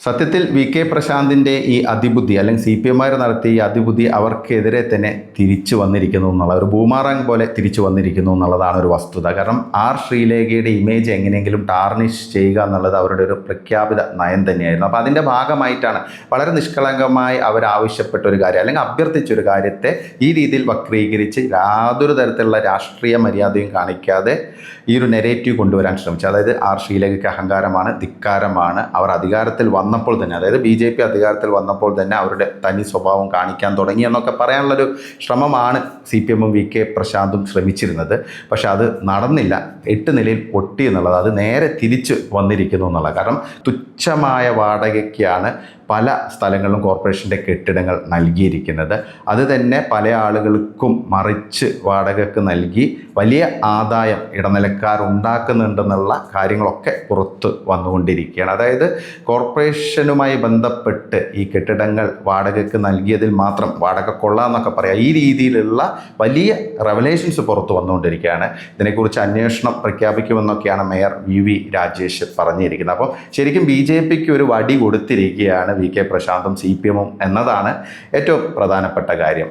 സത്യത്തിൽ V K പ്രശാന്തിന്റെ ഈ അതിബുദ്ധി അല്ലെങ്കിൽ സി പി എമാർ നടത്തിയ ഈ അതിബുദ്ധി അവർക്കെതിരെ തന്നെ തിരിച്ചു വന്നിരിക്കുന്നു എന്നുള്ള ഒരു ഭൂമാറാങ് പോലെ തിരിച്ചു വന്നിരിക്കുന്നു എന്നുള്ളതാണ് ഒരു വസ്തുത. കാരണം ആർ ശ്രീലേഖയുടെ ഇമേജ് എങ്ങനെയെങ്കിലും ടാർണിഷ് ചെയ്യുക എന്നുള്ളത് അവരുടെ ഒരു പ്രഖ്യാപിത നയം തന്നെയായിരുന്നു. അപ്പോൾ അതിന്റെ ഭാഗമായിട്ടാണ് വളരെ നിഷ്കളങ്കമായി അവർ ആവശ്യപ്പെട്ട ഒരു കാര്യം അല്ലെങ്കിൽ അഭ്യർത്ഥിച്ച ഒരു കാര്യത്തെ ഈ രീതിയിൽ വക്രീകരിച്ച് യാതൊരു തരത്തിലുള്ള രാഷ്ട്രീയ മര്യാദയും കാണിക്കാതെ ഈ ഒരു നെരേറ്റീവ് കൊണ്ടുവരാൻ ശ്രമിച്ചു അതായത് ആർ ശ്രീലേഖയ്ക്ക് അഹങ്കാരമാണ് ധിക്കാരമാണ്. അവർ അധികാരത്തിൽ വന്നപ്പോൾ തന്നെ അതായത് ബി ജെ പി അധികാരത്തിൽ വന്നപ്പോൾ തന്നെ അവരുടെ തനി സ്വഭാവം കാണിക്കാൻ തുടങ്ങി എന്നൊക്കെ പറയാനുള്ളൊരു ശ്രമമാണ് സി പി എമ്മും വി കെ പ്രശാന്തും ശ്രമിച്ചിരുന്നത്. പക്ഷെ അത് നടന്നില്ല. എട്ട് നിലയിൽ പൊട്ടി എന്നുള്ളത് അത് നേരെ തിരിച്ച് വന്നിരിക്കുന്നു എന്നുള്ളത്. കാരണം തുച്ഛമായ വാടകയ്ക്കാണ് പല സ്ഥലങ്ങളിലും കോർപ്പറേഷന്റെ കെട്ടിടങ്ങൾ നൽകിയിരിക്കുന്നത്. അത് തന്നെ പല ആളുകൾക്കും മറിച്ച് വാടകയ്ക്ക് നൽകി വലിയ ആദായം ഇടനിലക്കാർ ഉണ്ടാക്കുന്നുണ്ടെന്നുള്ള കാര്യങ്ങളൊക്കെ പുറത്ത് വന്നുകൊണ്ടിരിക്കുകയാണ്. അതായത് കോർപ്പറേഷനുമായി ബന്ധപ്പെട്ട് ഈ കെട്ടിടങ്ങൾ വാടകയ്ക്ക് നൽകിയതിൽ മാത്രം വാടക കൊള്ളാന്നൊക്കെ പറയാം. ഈ രീതിയിലുള്ള വലിയ റെവലേഷൻസ് പുറത്തു വന്നുകൊണ്ടിരിക്കുകയാണ്. ഇതിനെക്കുറിച്ച് അന്വേഷണം പ്രഖ്യാപിക്കുമെന്നൊക്കെയാണ് മേയർ വി വി രാജേഷ് പറഞ്ഞിരിക്കുന്നത്. അപ്പോൾ ശരിക്കും ബി ജെ പിക്ക് ഒരു വടി കൊടുത്തിരിക്കുകയാണ് വി കെ പ്രശാന്തും സി പി എമ്മും എന്നതാണ് ഏറ്റവും പ്രധാനപ്പെട്ട കാര്യം.